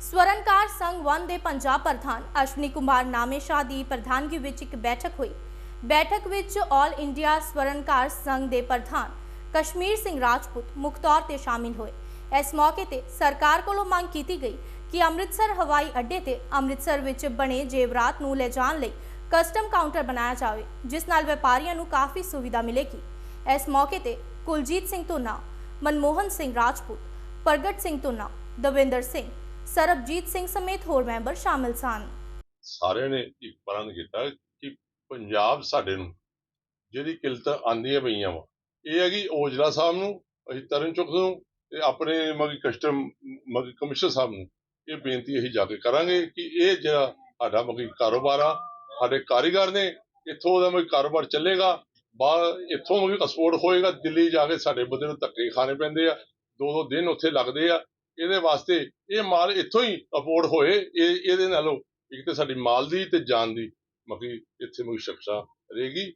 ਸਵਰਨਕਾਰ ਸੰਘ one ਦੇ ਪੰਜਾਬ ਪ੍ਰਧਾਨ ਅਸ਼ਵਨੀ ਕੁਮਾਰ ਨਾਮੇਸ਼ਾ ਦੀ ਪ੍ਰਧਾਨਗੀ ਵਿੱਚ ਇੱਕ ਬੈਠਕ ਹੋਈ। ਬੈਠਕ ਵਿੱਚ ਆਲ ਇੰਡੀਆ ਸਵਰਨਕਾਰ ਸੰਘ ਦੇ ਪ੍ਰਧਾਨ ਕਸ਼ਮੀਰ ਸਿੰਘ ਰਾਜਪੂਤ ਮੁੱਖ ਤੌਰ ਤੇ ਸ਼ਾਮਿਲ ਹੋਏ। ਇਸ ਮੌਕੇ ਤੇ ਸਰਕਾਰ ਕੋਲੋਂ ਮੰਗ ਕੀਤੀ ਗਈ ਕਿ ਅੰਮ੍ਰਿਤਸਰ ਹਵਾਈ ਅੱਡੇ ਤੇ ਅੰਮ੍ਰਿਤਸਰ ਵਿੱਚ ਬਣੇ ਜੇਵਰਾਤ ਨੂੰ ਲੈ ਜਾਣ ਲਈ ਕਸਟਮ ਕਾਊਂਟਰ ਬਣਾਇਆ ਜਾਵੇ, ਜਿਸ ਨਾਲ ਵਪਾਰੀਆਂ ਨੂੰ ਕਾਫੀ ਸੁਵਿਧਾ ਮਿਲੇਗੀ। ਇਸ ਮੌਕੇ ਤੇ ਕੁਲਜੀਤ ਸਿੰਘ ਧੁੰਨਾ, ਮਨਮੋਹਨ ਸਿੰਘ ਰਾਜਪੂਤ, ਪ੍ਰਗਟ ਸਿੰਘ ਧੁੰਨਾ, ਦਵਿੰਦਰ ਸਿੰਘ ਸਰਬਜੀਤ ਸਿੰਘ ਸਮੇਤ ਹੋਰ ਮੈਂਬਰ ਸ਼ਾਮਿਲ ਸਨ। ਸਾਰਿਆਂ ਨੇ ਇੱਕ ਪ੍ਰਣ ਕੀਤਾ ਕਿ ਪੰਜਾਬ ਸਾਡੇ ਨੂੰ ਜਿਹੜੀ ਕਿਲਤ ਆਂਦੀਆਂ ਪਈਆਂ ਵਾ, ਇਹ ਹੈਗੀ ਔਜਲਾ ਸਾਹਿਬ ਨੂੰ, ਅਸੀਂ ਤਰਨ ਚੁੱਕ ਨੂੰ ਤੇ ਆਪਣੇ ਮਗੀ ਕਸਟਮ, ਮਗੀ ਕਮਿਸ਼ਨਰ ਸਾਹਿਬ ਨੂੰ ਇਹ ਬੇਨਤੀ ਅਸੀਂ ਜਾ ਕੇ ਕਰਾਂਗੇ ਕਿ ਇਹ ਜਿਹੜਾ ਸਾਡਾ ਮਗੀ ਕਾਰੋਬਾਰ ਆ, ਸਾਡੇ ਕਾਰੀਗਰ ਨੇ, ਇੱਥੋਂ ਦਾ ਮਗੀ ਕਾਰੋਬਾਰ ਚੱਲੇਗਾ ਬਾਹਰ ਇੱਥੋਂ ਮਗੀ ਐਕਸਪੋਰਟ ਹੋਏਗਾ, ਦਿੱਲੀ ਜਾ ਕੇ ਸਾਡੇ ਬੰਦੇ ਨੂੰ ਧੱਕੇ ਖਾਣੇ ਪੈਂਦੇ ਆ ਦੋ ਦੋ ਦਿਨ ਉੱਥੇ ਲੱਗਦੇ ਆ ਇਹਦੇ ਵਾਸਤੇ ਇਹ ਮਾਲ ਇੱਥੋਂ ਹੀ ਅਪੋਰਡ ਹੋਏ, ਇਹ, ਇਹਦੇ ਨਾਲੋਂ ਇੱਕ ਤੇ ਸਾਡੀ ਮਾਲ ਦੀ ਤੇ ਜਾਨ ਦੀ ਮਗੀ ਇੱਥੇ ਮਗੀ ਸ਼ਖਸ਼ਾ ਰਹੇਗੀ